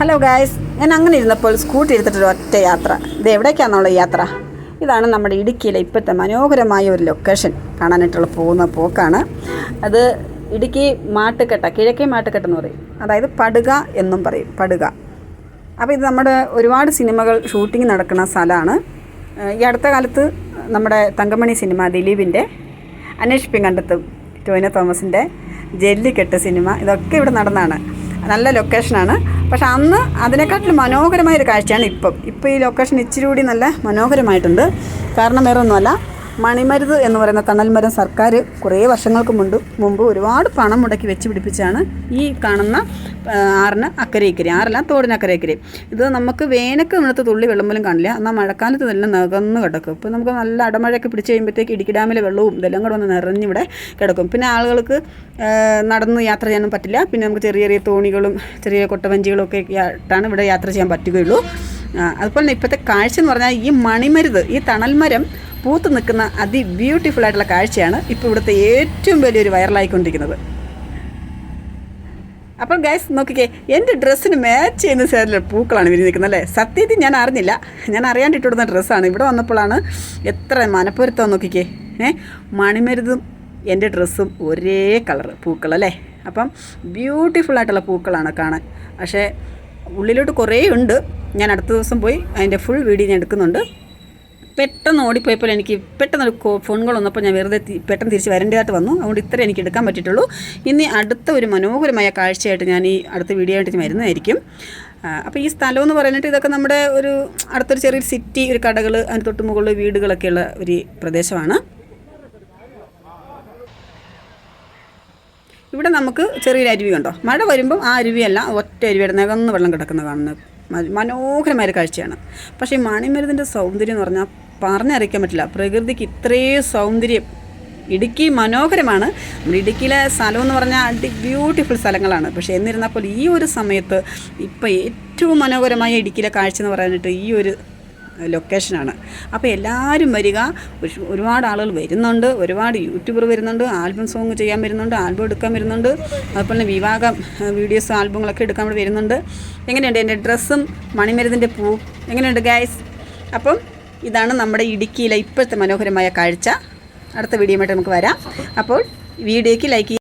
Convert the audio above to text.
Hello guys ഞാൻ അങ്ങനെ ഇരുന്നപ്പോൾ സ്കൂട്ടി എടുത്തിട്ടൊരു ഒറ്റ യാത്ര. ഇത് എവിടേക്കാണെന്നുള്ള യാത്ര? ഇതാണ് നമ്മുടെ ഇടുക്കിയിലെ ഇപ്പോഴത്തെ മനോഹരമായ ഒരു ലൊക്കേഷൻ കാണാനായിട്ടുള്ള പോകുന്ന പോക്കാണ്. അത് ഇടുക്കി മാട്ടുക്കെട്ട കിഴക്കേ മാട്ടുക്കെട്ട് എന്ന് പറയും. അതായത് പടുക എന്നും പറയും. പടുക. അപ്പോൾ ഇത് നമ്മുടെ ഒരുപാട് സിനിമകൾ ഷൂട്ടിംഗ് നടക്കുന്ന സ്ഥലമാണ്. ഈ അടുത്ത കാലത്ത് നമ്മുടെ തങ്കമണി സിനിമ ദിലീപിന്റെ അന്വേഷിപ്പിൻ കണ്ടെത്തും ടോയിന തോമസിന്റെ ജെല്ലിക്കെട്ട് സിനിമ. ഇതൊക്കെ ഇവിടെ നടന്നതാണ് നല്ല ലൊക്കേഷനാണ് പക്ഷെ അന്ന് അതിനെക്കാട്ടിലും മനോഹരമായൊരു കാഴ്ചയാണ് ഇപ്പം. ഇപ്പോൾ ഈ ലൊക്കേഷൻ ഇച്ചിരി കൂടി നല്ല മനോഹരമായിട്ടുണ്ട്. കാരണം വേറെ ഒന്നുമല്ല മണിമരുത് എന്ന് പറയുന്ന തണൽമരം സർക്കാർ കുറേ വർഷങ്ങൾക്ക് മുൻപ് മുമ്പ് ഒരുപാട് പണം മുടക്കി വെച്ച് പിടിപ്പിച്ചാണ് ഈ കാണുന്ന ആറിന് അക്കരെ ഇക്കരെ ആറല്ല തോടിന് അക്കരെ ഇക്കരെ. ഇത് നമുക്ക് വേനക്ക് ഇന്നത്തെ തുള്ളി വെള്ളം പോലും കാണില്ല. എന്നാൽ മഴക്കാലത്ത് ഇതെല്ലാം നികന്ന് കിടക്കും. ഇപ്പോൾ നമുക്ക് നല്ല അടമഴയൊക്കെ പിടിച്ച് കഴിയുമ്പോഴത്തേക്ക് ഇടുക്കി ഡാമിലെ വെള്ളവും ഇതെല്ലാം കൂടെ വന്ന് നിറഞ്ഞിവിടെ കിടക്കും. പിന്നെ ആളുകൾക്ക് നടന്ന് യാത്ര ചെയ്യാനും പറ്റില്ല. പിന്നെ നമുക്ക് ചെറിയ ചെറിയ തോണികളും ചെറിയ കൊട്ടവഞ്ചികളും ഒക്കെ ആയിട്ടാണ് ഇവിടെ യാത്ര ചെയ്യാൻ പറ്റുകയുള്ളൂ. അതുപോലെ തന്നെ ഇപ്പോഴത്തെ കാഴ്ച എന്ന് പറഞ്ഞാൽ ഈ മണിമരുത് ഈ തണൽമരം പൂത്ത് നിൽക്കുന്ന അതി ബ്യൂട്ടിഫുൾ ആയിട്ടുള്ള കാഴ്ചയാണ് ഇപ്പോൾ ഇവിടുത്തെ ഏറ്റവും വലിയൊരു വൈറലായിക്കൊണ്ടിരിക്കുന്നത് അപ്പോൾ ഗൈസ് നോക്കിക്കേ എന്റെ ഡ്രസ്സിന് മാച്ച് ചെയ്യുന്ന സൈഡിലെ പൂക്കളാണ് വിരി നിൽക്കുന്നത് അല്ലേ? സത്യത്തിൽ ഞാൻ അറിഞ്ഞില്ല. ഞാൻ അറിയാണ്ടിട്ടിടുന്ന ഡ്രസ്സാണ് ഇവിടെ വന്നപ്പോഴാണ് എത്ര മനപ്പൊരുത്തം നോക്കിക്കേ. ഏ മണിമരുതും എന്റെ ഡ്രസ്സും ഒരേ കളർ പൂക്കളല്ലേ അപ്പം ബ്യൂട്ടിഫുൾ ആയിട്ടുള്ള പൂക്കളാണ് കാണാൻ. പക്ഷേ ഉള്ളിലോട്ട് കുറേ ഉണ്ട്. ഞാൻ അടുത്ത ദിവസം പോയി അതിന്റെ ഫുൾ വീഡിയോ ഞാൻ എടുക്കുന്നുണ്ട്. പെട്ടെന്ന് ഓടിപ്പോയപ്പോൾ എനിക്ക് പെട്ടെന്ന് ഒരു കോ- ഫോൺ കോൾ വന്നപ്പോൾ ഞാൻ വെറുതെ പെട്ടെന്ന് തിരിച്ച് വരേണ്ടതായിട്ട് വന്നു. അതുകൊണ്ട് ഇത്ര എനിക്ക് എടുക്കാൻ പറ്റിയിട്ടുള്ളൂ. ഇനി അടുത്ത ഒരു മനോഹരമായ കാഴ്ചയായിട്ട് ഞാൻ ഈ അടുത്ത വീഡിയോ ആയിട്ട് വരുന്നതായിരിക്കും. അപ്പോൾ ഈ സ്ഥലം എന്ന് പറയുന്നത് ഇതൊക്കെ നമ്മുടെ ഒരു അടുത്തൊരു ചെറിയൊരു സിറ്റി ഒരു കടകൾ അതിന് തൊട്ട് മുകളിൽ വീടുകളൊക്കെയുള്ള ഒരു പ്രദേശമാണ്. ഇവിടെ നമുക്ക് ചെറിയൊരു അരുവി ഉണ്ടോ മഴ വരുമ്പം ആ അരുവിയല്ല ഒറ്റ അരുവിയുടെ നികന്ന് വെള്ളം കിടക്കുന്ന കാണുന്നത് മ- മനോഹരമായ കാഴ്ചയാണ്. പക്ഷേ മണിമരുതിന്റെ സൗന്ദര്യം എന്ന് പറഞ്ഞാൽ പറഞ്ഞറിയിക്കാൻ പറ്റില്ല. പ്രകൃതിക്ക് ഇത്രയും സൗന്ദര്യം. ഇടുക്കി മനോഹരമാണ്. നമ്മുടെ ഇടുക്കിയിലെ സ്ഥലം എന്ന് പറഞ്ഞാൽ അടി ബ്യൂട്ടിഫുൾ സ്ഥലങ്ങളാണ്. പക്ഷേ എന്നിരുന്നാൽ പോലും ഈ ഒരു സമയത്ത് ഇപ്പോൾ ഏറ്റവും മനോഹരമായ ഇടുക്കിയിലെ കാഴ്ച എന്ന് പറഞ്ഞിട്ട് ഈ ഒരു ലൊക്കേഷനാണ്. അപ്പോൾ എല്ലാവരും വരിക. ഒരുപാട് ആളുകൾ വരുന്നുണ്ട്. ഒരുപാട് യൂട്യൂബർ വരുന്നുണ്ട്. ആൽബം സോങ് ചെയ്യാൻ വരുന്നുണ്ട്. ആൽബം എടുക്കാൻ വരുന്നുണ്ട്. അതുപോലെ തന്നെ വിവാഹം വീഡിയോസ് ആൽബങ്ങളൊക്കെ എടുക്കാൻ ഇവിടെ വരുന്നുണ്ട്. എങ്ങനെയുണ്ട് എന്റെ ഡ്രസ്സും മണിമരുതിന്റെ പൂ എങ്ങനെയുണ്ട് ഗായ്സ് അപ്പം ഇതാണ് നമ്മുടെ ഇടുക്കിയിലെ ഇപ്പോഴത്തെ മനോഹരമായ കാഴ്ച. അടുത്ത വീഡിയോ നമുക്ക് വരാം. അപ്പോൾ വീഡിയോയ്ക്ക് ലൈക്ക്